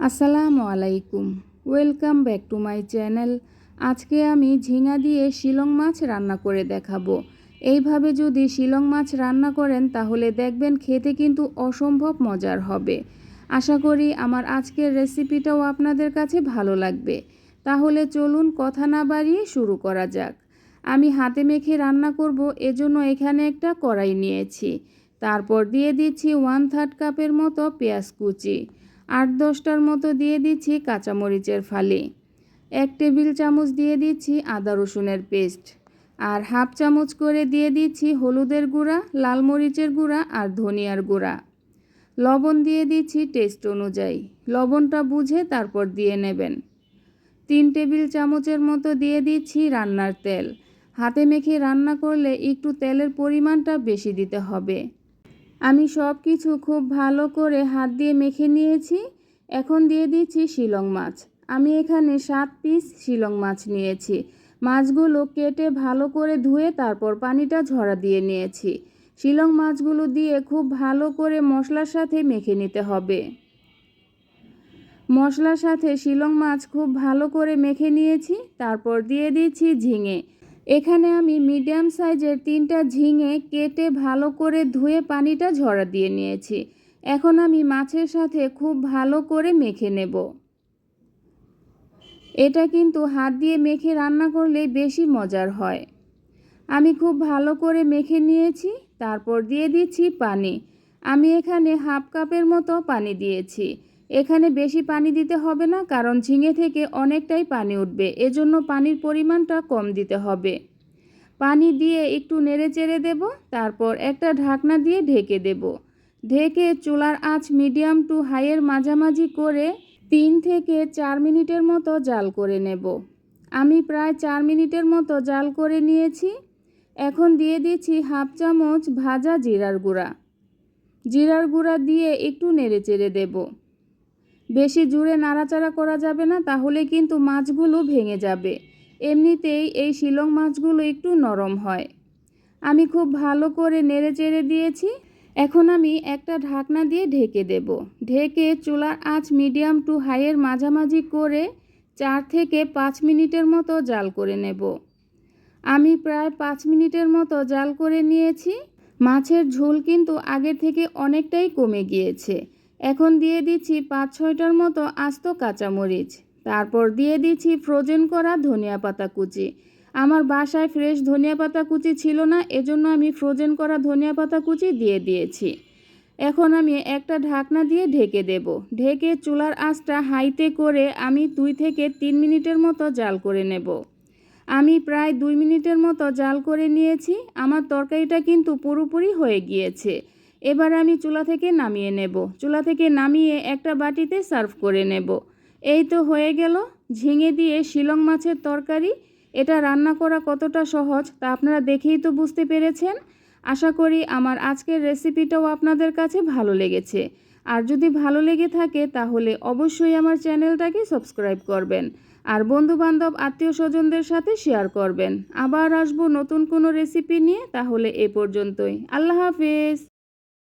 আসসালামু আলাইকুম। Welcome back to my channel আজকে আমি ঝিঙা দিয়ে শিলং মাছ রান্না করে দেখাবো। এইভাবে যদি শিলং মাছ রান্না করেন, তাহলে দেখবেন খেতে কিন্তু অসম্ভব মজার হবে। আশা করি আমার আজকের রেসিপিটাও আপনাদের কাছে ভালো লাগবে। তাহলে চলুন কথা না বাড়িয়ে শুরু করা যাক। আমি হাতে মেখে রান্না করব, এজন্য এখানে একটা কড়াই নিয়েছি। তারপর দিয়ে দিচ্ছি ওয়ান থার্ড কাপের মতো পেঁয়াজ কুচি। আট দশটার মতো দিয়ে দিচ্ছি কাঁচামরিচের ফালি। এক টেবিল চামচ দিয়ে দিচ্ছি আদা রসুনের পেস্ট। আর হাফ চামচ করে দিয়ে দিচ্ছি হলুদের গুঁড়া, লাল মরিচের গুঁড়া আর ধনিয়ার গুঁড়া। লবণ দিয়ে দিচ্ছি টেস্ট অনুযায়ী। লবণটা বুঝে তারপর দিয়ে নেবেন। তিন টেবিল চামচের মতো দিয়ে দিচ্ছি রান্নার তেল। হাতে মেখে রান্না করলে একটু তেলের পরিমাণটা বেশি দিতে হবে। আমি সব কিছু খুব ভালো করে হাত দিয়ে মেখে নিয়েছি। এখন দিয়ে দিচ্ছি শিলং মাছ। আমি এখানে সাত পিস শিলং মাছ নিয়েছি। মাছগুলো কেটে ভালো করে ধুয়ে তারপর পানিটা ঝরা দিয়ে নিয়েছি। শিলং মাছগুলো দিয়ে খুব ভালো করে মশলার সাথে মেখে নিতে হবে। মশলার সাথে শিলং মাছ খুব ভালো করে মেখে নিয়েছি। তারপর দিয়ে দিচ্ছি ঝিঙে। এখানে আমি মিডিয়াম সাইজের তিনটা ঝিঙে কেটে ভালো করে ধুয়ে পানিটা ঝরা দিয়ে নিয়েছি। এখন আমি মাছের সাথে খুব ভালো করে মেখে নেব। এটা কিন্তু হাত দিয়ে মেখে রান্না করলে বেশি মজার হয়। আমি খুব ভালো করে মেখে নিয়েছি, তারপর দিয়ে দিচ্ছি পানি। আমি এখানে হাফ কাপের মতো পানি দিয়েছি। এখানে বেশি পানি দিতে হবে না, কারণ ঝিঙে থেকে অনেকটাই পানি উঠবে, এজন্য পানির পরিমাণটা কম দিতে হবে। পানি দিয়ে একটু নেড়ে চেড়ে দেব, তারপর একটা ঢাকনা দিয়ে ঢেকে দেব। ঢেকে চুলার আঁচ মিডিয়াম টু হাইয়ের মাঝামাঝি করে তিন থেকে চার মিনিটের মতো জাল করে নেব। আমি প্রায় চার মিনিটের মতো জাল করে নিয়েছি। এখন দিয়ে দিচ্ছি হাফ চামচ ভাজা জিরার গুঁড়া। জিরার গুঁড়া দিয়ে একটু নেড়ে চেড়ে দেবো। বেশি জুড়ে নাড়াচাড়া করা যাবে না, তাহলে কিন্তু মাছগুলো ভেঙে যাবে। এমনিতেই এই শিলং মাছগুলো একটু নরম হয়। আমি খুব ভালো করে নেড়ে চেড়ে দিয়েছি। এখন আমি একটা ঢাকনা দিয়ে ঢেকে দেব। ঢেকে চুলার আঁচ মিডিয়াম টু হাইয়ের মাঝামাঝি করে চার থেকে পাঁচ মিনিটের মতো জাল করে নেব। আমি প্রায় পাঁচ মিনিটের মতো জাল করে নিয়েছি। মাছের ঝোল কিন্তু আগের থেকে অনেকটাই কমে গিয়েছে। এখন দিয়ে দিচ্ছি পাঁচ ছয়টার মতো আস্ত কাঁচামরিচ। তারপর দিয়ে দিচ্ছি ফ্রোজেন করা ধনিয়া পাতা কুচি। আমার বাসায় ফ্রেশ ধনিয়া পাতা কুচি ছিল না, এজন্য আমি ফ্রোজেন করা ধনিয়া পাতা কুচি দিয়ে দিয়েছি। এখন আমি একটা ঢাকনা দিয়ে ঢেকে দেব। ঢেকে চুলার আঁচটা হাইতে করে আমি দুই থেকে তিন মিনিটের মতো জাল করে নেব। আমি প্রায় দুই মিনিটের মতো জাল করে নিয়েছি। আমার তরকারিটা কিন্তু পুরোপুরি হয়ে গিয়েছে। এবার আমি চুলা থেকে নামিয়ে নেব। চুলা থেকে নামিয়ে একটা বাটিতে সার্ভ করে নেব। এই তো হয়ে গেল। ঝিঙে দিয়ে শিলং মাছের তরকারি। এটা রান্না করা কতটা সহজ তা আপনারা দেখেই তো বুঝতে পেরেছেন। আশা করি আমার আজকের রেসিপিটাও আপনাদের কাছে ভালো লেগেছে। আর যদি ভালো লেগে থাকে তাহলে অবশ্যই আমার চ্যানেলটাকে সাবস্ক্রাইব করবেন। আর বন্ধু বান্ধব আত্মীয় স্বজনদের সাথে শেয়ার করবেন। আবার আসব নতুন কোনো রেসিপি নিয়ে তাহলে এ পর্যন্তই। আল্লাহ হাফেজ।